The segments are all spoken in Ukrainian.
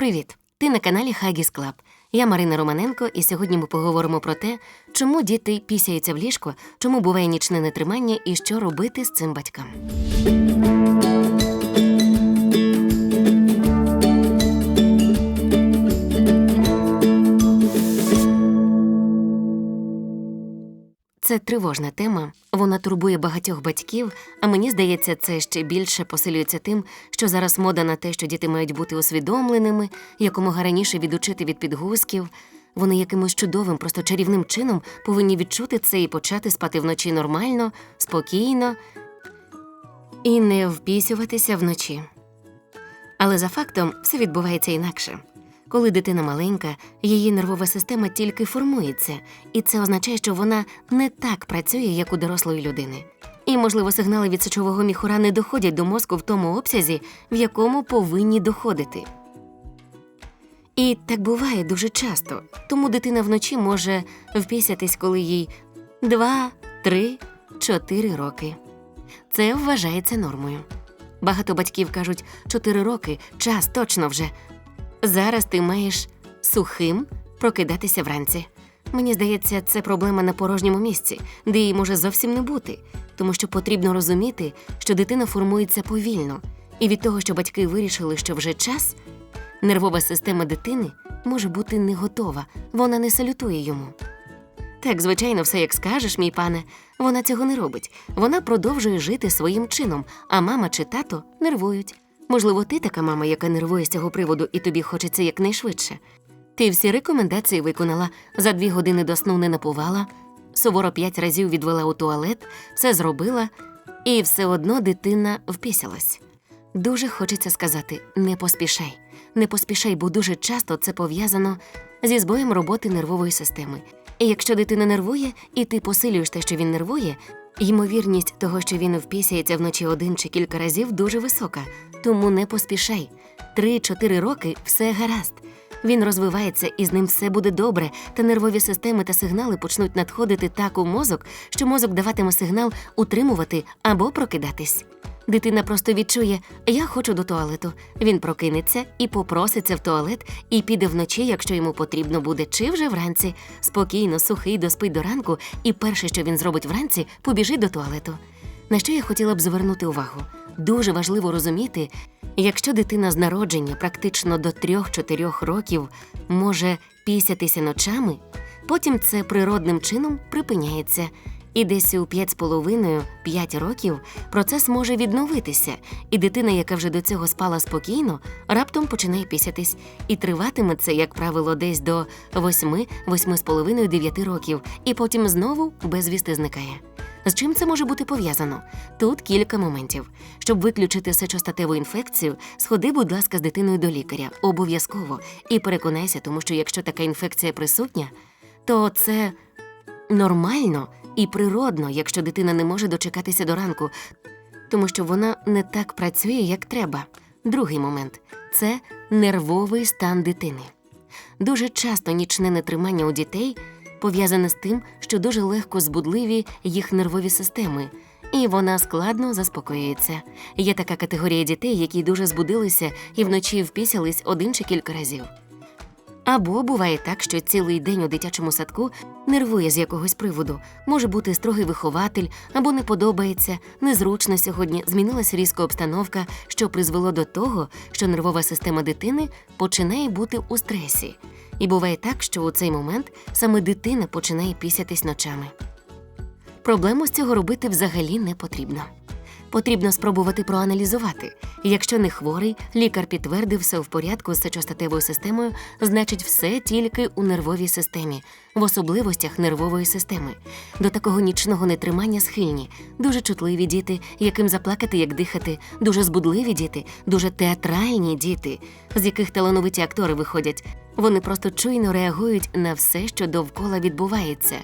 Привіт! Ти на каналі Хагіс Клаб. Я Марина Романенко, і сьогодні ми поговоримо про те, чому діти пісяються в ліжко, чому буває нічне нетримання і що робити з цим батькам. Це тривожна тема, вона турбує багатьох батьків, а мені здається, це ще більше посилюється тим, що зараз мода на те, що діти мають бути усвідомленими, якомога раніше відучити від підгузків. Вони якимось чудовим, просто чарівним чином повинні відчути це і почати спати вночі нормально, спокійно і не впісюватися вночі. Але за фактом все відбувається інакше. Коли дитина маленька, її нервова система тільки формується, і це означає, що вона не так працює, як у дорослої людини. І, можливо, сигнали від сечового міхура не доходять до мозку в тому обсязі, в якому повинні доходити. І так буває дуже часто, тому дитина вночі може впісятись, коли їй 2, 3, 4 роки. Це вважається нормою. Багато батьків кажуть, 4 роки час точно вже. Зараз ти маєш сухим прокидатися вранці. Мені здається, це проблема на порожньому місці, де її може зовсім не бути, тому що потрібно розуміти, що дитина формується повільно, і від того, що батьки вирішили, що вже час, нервова система дитини може бути не готова, вона не салютує йому. Так, звичайно, все як скажеш, мій пане. Вона цього не робить. Вона продовжує жити своїм чином, а мама чи тато нервують. Можливо, ти така мама, яка нервує з цього приводу, і тобі хочеться якнайшвидше. Ти всі рекомендації виконала, за дві години до сну не напувала, суворо п'ять разів відвела у туалет, все зробила, і все одно дитина впісялась. Дуже хочеться сказати: не поспішай, не поспішай, бо дуже часто це пов'язано зі збоєм роботи нервової системи. І якщо дитина нервує, і ти посилюєш те, що він нервує, ймовірність того, що він впісяється вночі один чи кілька разів, дуже висока. Тому не поспішай. Три-чотири роки все гаразд. Він розвивається і з ним все буде добре, та нервові системи та сигнали почнуть надходити так у мозок, що мозок даватиме сигнал утримувати або прокидатись. Дитина просто відчує Я хочу до туалету. Він прокинеться і попроситься в туалет, і піде вночі, якщо йому потрібно буде, чи вже вранці. Спокійно, сухий, доспить до ранку, і перше, що він зробить вранці, побіжить до туалету. На що я хотіла б звернути увагу? Дуже важливо розуміти, якщо дитина з народження практично до 3-4 років може пісятися ночами, потім це природним чином припиняється. І десь у 5,5-5 років процес може відновитися, і дитина, яка вже до цього спала спокійно, раптом починає пісятись, і триватиме це, як правило, десь до 8-8,5-9 років, і потім знову безвісти зникає. З чим це може бути пов'язано? Тут кілька моментів. Щоб виключити сечостатеву інфекцію, сходи, будь ласка, з дитиною до лікаря обов'язково і переконайся, тому що якщо така інфекція присутня, то це нормально і природно, якщо дитина не може дочекатися до ранку, тому що вона не так працює, як треба. Другий момент це нервовий стан дитини. Дуже часто нічне нетримання у дітей пов'язане з тим, що дуже легко збудливі їх нервові системи, і вона складно заспокоюється. Є така категорія дітей, які дуже збудилися і вночі впісялись один чи кілька разів. Або буває так, що цілий день у дитячому садку нервує з якогось приводу. Може бути строгий вихователь, або не подобається, незручно сьогодні змінилася різко обстановка, що призвело до того, що нервова система дитини починає бути у стресі. І буває так, що у цей момент саме дитина починає пісятись ночами. Проблему з цього робити взагалі не потрібно. Потрібно спробувати проаналізувати. Якщо не хворий, лікар підтвердив все в порядку з сечостатевою системою, значить, все тільки у нервовій системі, в особливостях нервової системи. До такого нічного нетримання схильні, дуже чутливі діти, яким заплакати, як дихати, дуже збудливі діти, дуже театральні діти, з яких талановиті актори виходять. Вони просто чуйно реагують на все, що довкола відбувається,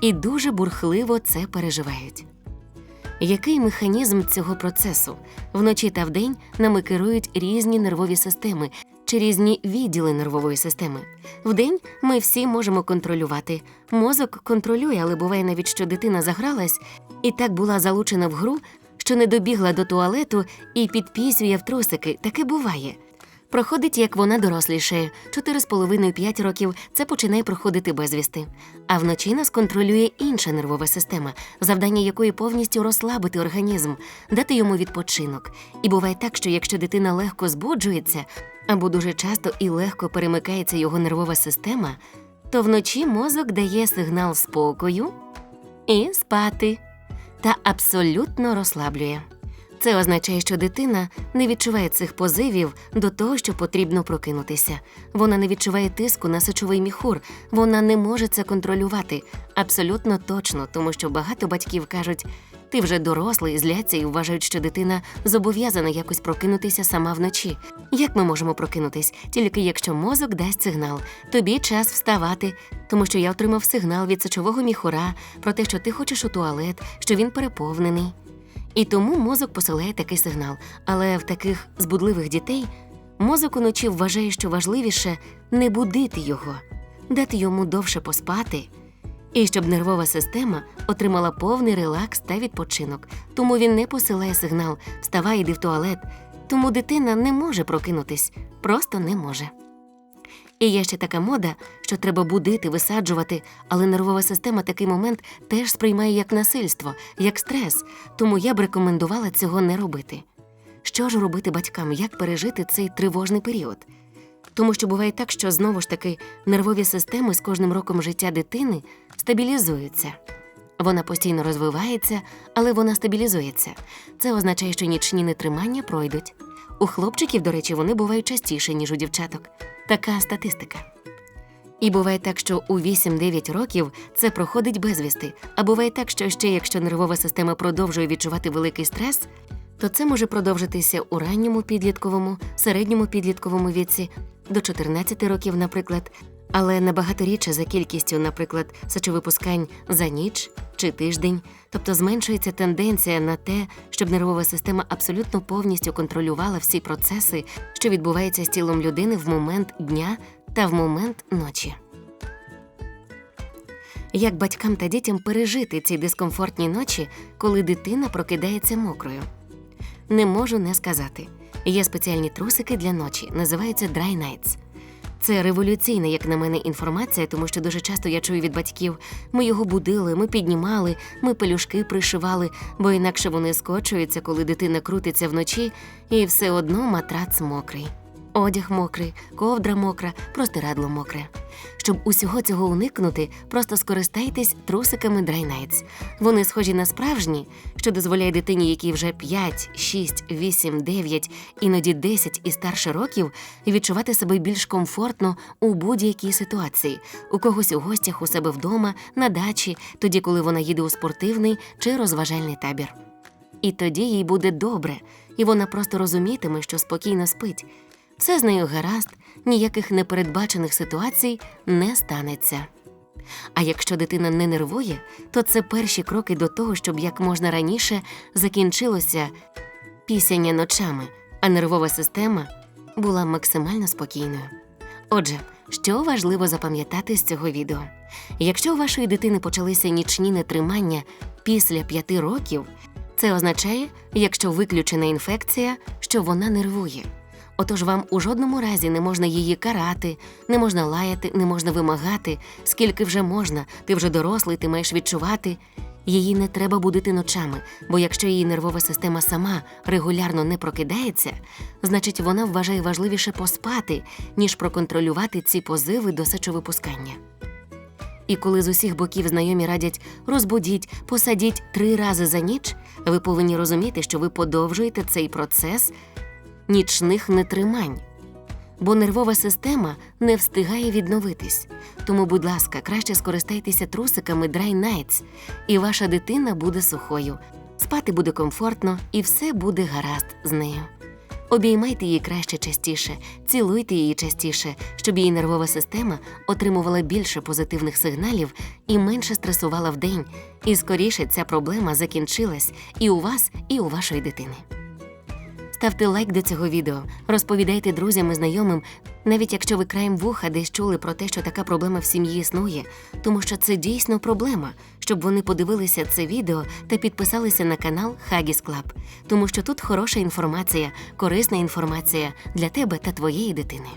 і дуже бурхливо це переживають. Який механізм цього процесу? Вночі та вдень нами керують різні нервові системи чи різні відділи нервової системи. Вдень ми всі можемо контролювати. Мозок контролює, але буває навіть, що дитина загралась і так була залучена в гру, що не добігла до туалету і підпісює в трусики. Таке буває. Проходить, як вона дорослішає, 4,5-5 років це починає проходити безвісти. А вночі нас контролює інша нервова система, завдання якої повністю розслабити організм, дати йому відпочинок. І буває так, що якщо дитина легко збуджується або дуже часто і легко перемикається його нервова система, то вночі мозок дає сигнал спокою і спати та абсолютно розслаблює. Це означає, що дитина не відчуває цих позивів до того, що потрібно прокинутися. Вона не відчуває тиску на сечовий міхур, вона не може це контролювати абсолютно точно, тому що багато батьків кажуть: ти вже дорослий, зляться і вважають, що дитина зобов'язана якось прокинутися сама вночі. Як ми можемо прокинутись? Тільки якщо мозок дасть сигнал, тобі час вставати, тому що я отримав сигнал від сечового міхура про те, що ти хочеш у туалет, що він переповнений. І тому мозок посилає такий сигнал. Але в таких збудливих дітей мозок уночі вважає, що важливіше не будити його, дати йому довше поспати, і щоб нервова система отримала повний релакс та відпочинок. Тому він не посилає сигнал Вставай, іди в туалет. Тому дитина не може прокинутись, просто не може. І є ще така мода, що треба будити, висаджувати, але нервова система такий момент теж сприймає як насильство, як стрес, тому я б рекомендувала цього не робити. Що ж робити батькам, як пережити цей тривожний період? Тому що буває так, що знову ж таки нервові системи з кожним роком життя дитини стабілізуються. Вона постійно розвивається, але вона стабілізується. Це означає, що нічні нетримання пройдуть. У хлопчиків, до речі, вони бувають частіше, ніж у дівчаток. Така статистика. І буває так, що у 8-9 років це проходить безвісти, а буває так, що ще якщо нервова система продовжує відчувати великий стрес, то це може продовжитися у ранньому підлітковому, середньому підлітковому віці до 14 років, наприклад, але набагато рідше за кількістю, наприклад, сечовипускань за ніч чи тиждень, тобто зменшується тенденція на те, щоб нервова система абсолютно повністю контролювала всі процеси, що відбуваються з тілом людини в момент дня та в момент ночі. Як батькам та дітям пережити ці дискомфортні ночі, коли дитина прокидається мокрою? Не можу не сказати. Є спеціальні трусики для ночі, називаються Dry Nights. Це революційна, як на мене, інформація, тому що дуже часто я чую від батьків: ми його будили, ми піднімали, ми пелюшки пришивали, бо інакше вони скочуються, коли дитина крутиться вночі, і все одно матрац мокрий. Одяг мокрий, ковдра мокра, простирадло мокре. Щоб усього цього уникнути, просто скористайтесь трусиками Dry. Вони схожі на справжні, що дозволяє дитині, якій вже 5, 6, 8, 9, іноді 10 і старше років, відчувати себе більш комфортно у будь-якій ситуації, у когось у гостях у себе вдома, на дачі, тоді, коли вона їде у спортивний чи розважальний табір. І тоді їй буде добре, і вона просто розумітиме, що спокійно спить. Все з нею гаразд, ніяких непередбачених ситуацій не станеться. А якщо дитина не нервує, то це перші кроки до того, щоб як можна раніше закінчилося пісяння ночами, а нервова система була максимально спокійною. Отже, що важливо запам'ятати з цього відео? Якщо у вашої дитини почалися нічні нетримання після п'яти років, це означає, якщо виключена інфекція, що вона нервує. Отож вам у жодному разі не можна її карати, не можна лаяти, не можна вимагати, скільки вже можна, ти вже дорослий, ти маєш відчувати. Її не треба будити ночами, бо якщо її нервова система сама регулярно не прокидається, значить вона вважає важливіше поспати, ніж проконтролювати ці позиви до сечовипускання. І коли з усіх боків знайомі радять розбудіть, посадіть три рази за ніч, ви повинні розуміти, що ви подовжуєте цей процес нічних нетримань. Бо нервова система не встигає відновитись. Тому, будь ласка, краще скористайтеся трусиками Dry Nights, і ваша дитина буде сухою. Спати буде комфортно і все буде гаразд з нею. Обіймайте її краще частіше, цілуйте її частіше, щоб її нервова система отримувала більше позитивних сигналів і менше стресувала вдень, і скоріше ця проблема закінчилась і у вас, і у вашої дитини. Ставте лайк до цього відео, розповідайте друзям і знайомим, навіть якщо ви краєм вуха десь чули про те, що така проблема в сім'ї існує, тому що це дійсно проблема, щоб вони подивилися це відео та підписалися на канал Хагіс Клаб, тому що тут хороша інформація, корисна інформація для тебе та твоєї дитини.